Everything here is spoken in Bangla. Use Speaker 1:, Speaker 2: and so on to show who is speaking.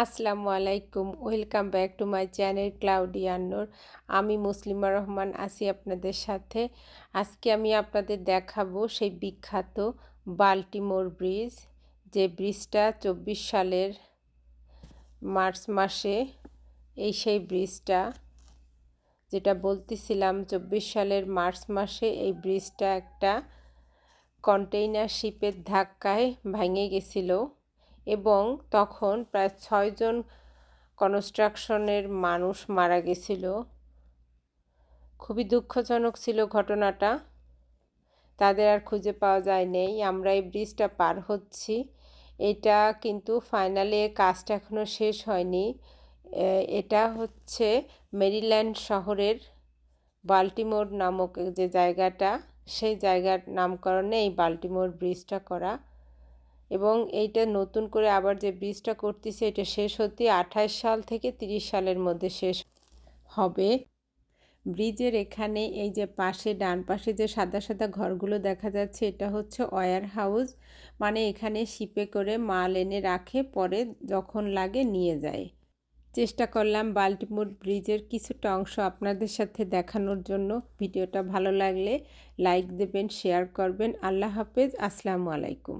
Speaker 1: আসসালামু আলাইকুম, welcome back to my channel ক্লাউডিয়ানোর আমি মুসলিমা রহমান আছি আপনাদের সাথে। আজকে আমি আপনাদের দেখাবো সেই বিখ্যাত বাল্টিমোর ব্রিজ, যে ব্রিজটা চব্বিশ সালের মার্চ মাসে এই সেই ব্রিজটা, যেটা বলতেছিলাম চব্বিশ সালের মার্চ মাসে এই ব্রিজটা একটা কন্টেইনার শিপের ধাক্কায় ভেঙে গেছিল। এবং তখন প্রায় ছয়জন কনস্ট্রাকশনের মানুষ মারা গেছিল। খুবই দুঃখজনক ছিল ঘটনাটা। তাদের আর খুঁজে পাওয়া যায় নেই। আমরা এই ব্রিজটা পার হচ্ছি। এটা কিন্তু ফাইনালে কাজটা এখনও শেষ হয়নি। এটা হচ্ছে মেরিল্যান্ড শহরের বাল্টিমোর নামক যে জায়গাটা, সেই জায়গার নামকরণে এই বাল্টিমোর ব্রিজটা করা এবং এইটা নতুন করে আবার যে ব্রিজটা করতেছে, এটা শেষ হতে আঠাশ সাল থেকে ৩০ সালের মধ্যে শেষ হবে। ব্রিজের এখানে এই যে পাশে, ডান পাশে যে সাদা সাদা ঘরগুলো দেখা যাচ্ছে, এটা হচ্ছে ওয়ার হাউস। মানে এখানে শিপে করে মাল এনে রাখে, পরে যখন লাগে নিয়ে যায়। চেষ্টা করলাম বাল্টিমোর ব্রিজের কিছুটা অংশ আপনাদের সাথে দেখানোর জন্য। ভিডিওটা ভালো লাগলে লাইক দেবেন, শেয়ার করবেন। আল্লাহ হাফেজ, আসসালামু আলাইকুম।